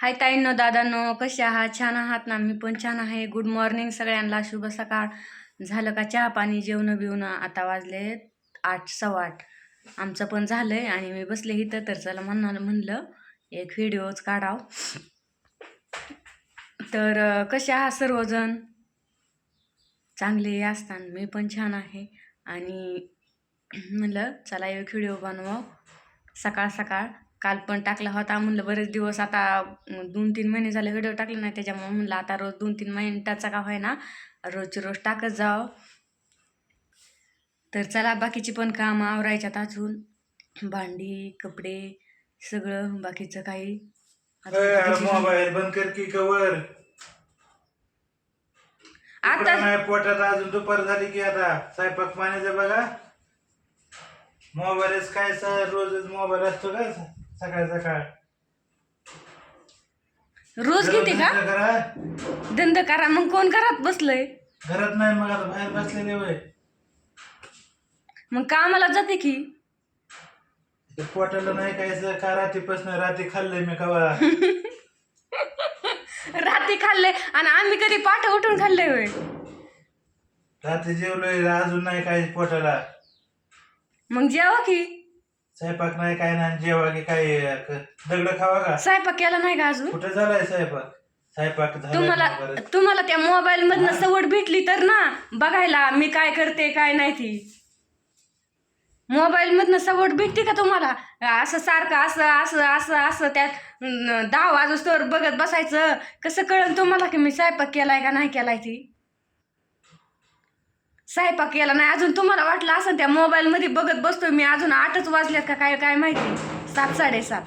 हाय ताईंनो दादांनो कसे आहात? छान आहात ना? मी पण छान आहे. गुड मॉर्निंग सगळ्यांना. शुभ सकाळ. झालं का चहा पाणी जेवणं बिवणं? आता वाजले आठ सव्वा आठ. आमचं पण झालं आहे आणि मी बसले इथं तर चला म्हणणार म्हणलं एक व्हिडिओच काढाव. तर कसे आहात सर्वजण? चांगले असताना मी पण छान आहे. आणि म्हणलं चला एक व्हिडिओ बनवाव. सकाळ सकाळ. काल पण टाकला होता. म्हणलं बरेच दिवस आता दोन तीन महिने झाले व्हिडिओ टाकले नाही. त्याच्यामुळे म्हणलं आता रोज दोन तीन मिनिटाचा का होय ना रोजची रोज टाकत जावं. तर चला बाकीची पण कामं आवरायच्यात अजून. भांडी कपडे सगळं बाकीचं काही. मोबाईल बंद कर की कवर. आता नाही पोटात अजून दुपार झाली की आता. स्वयंपाक पाण्याचं बघा. मोबाईलच काय सर रोजच मोबाईल असतो का? सकाळ सकाळ रोज घेते का? घरात? करा धंद करा. मग कोण घरात बसलंय? घरात नाही मग आता बाहेर बसलेले वय मग कामाला जाते की? ते पोटाला नाही काय का रात्रीपासून रात्री खाल्लंय मी कवा? रात्री खाल्ले आणि आम्ही कधी पाठ उठून खाल्ले होय? रात्री जेवलोय अजून नाही काय पोटाला. मग जेवा की. स्वयंपाक नाही काय नाही जेवा की काय दगड खावा का? स्वयंपाक केला नाही का अजून? कुठे झालाय स्वयंपाक? स्वयंपाक तुम्हाला. तुम्हाला त्या मोबाईल मधनं सवड भेटली तर ना बघायला मी काय करते काय नाही ती. मोबाईल मधनं सवड भेटते का तुम्हाला? असं सारखं असं असं असं असं त्यात दहा वाजोस्तोवर बघत बसायचं. कसं कळलं तुम्हाला की मी स्वयंपाक केलाय का नाही केलाय ती? स्वयंपाक केला नाही. अजून तुम्हाला वाटलं असं त्या मोबाईलमध्ये बघत बसतोय मी. अजून आठच वाजल्यात का काय काय माहिती? सात साडेसात.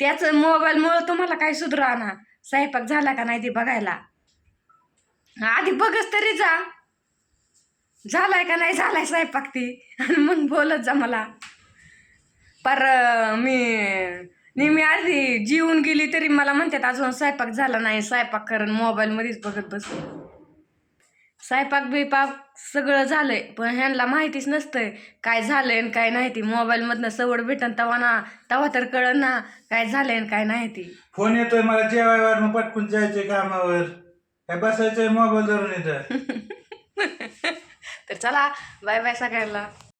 त्याचं मोबाईलमुळं तुम्हाला काय सुधरा ना स्वयंपाक झाला का नाही ते बघायला? आधी बघच तरी जा. झालाय का नाही झालाय स्वयंपाक ती. आणि मग बोलत जा मला. पर मी नेहमी आधी जीवन गेली तरी मला म्हणतात अजून स्वयंपाक झाला नाही. स्वयंपाक करून मोबाईलमध्येच बघत बसतो स्वयंपाक बिपाक सगळं झालंय पण ह्यांना माहितीच नसतंय काय झालंय आणि काय नाही ती. मोबाईलमधनं सवड भेटन तवा ना तवा तर कळन ना काय झालंय आणि काय नाही ती. फोन येतोय मला जेवायवर मग पटकून जायचंय कामावर. काय बसायचंय मोबाईल धरून इथं? तर चला बाय बाय सगळ्यांना.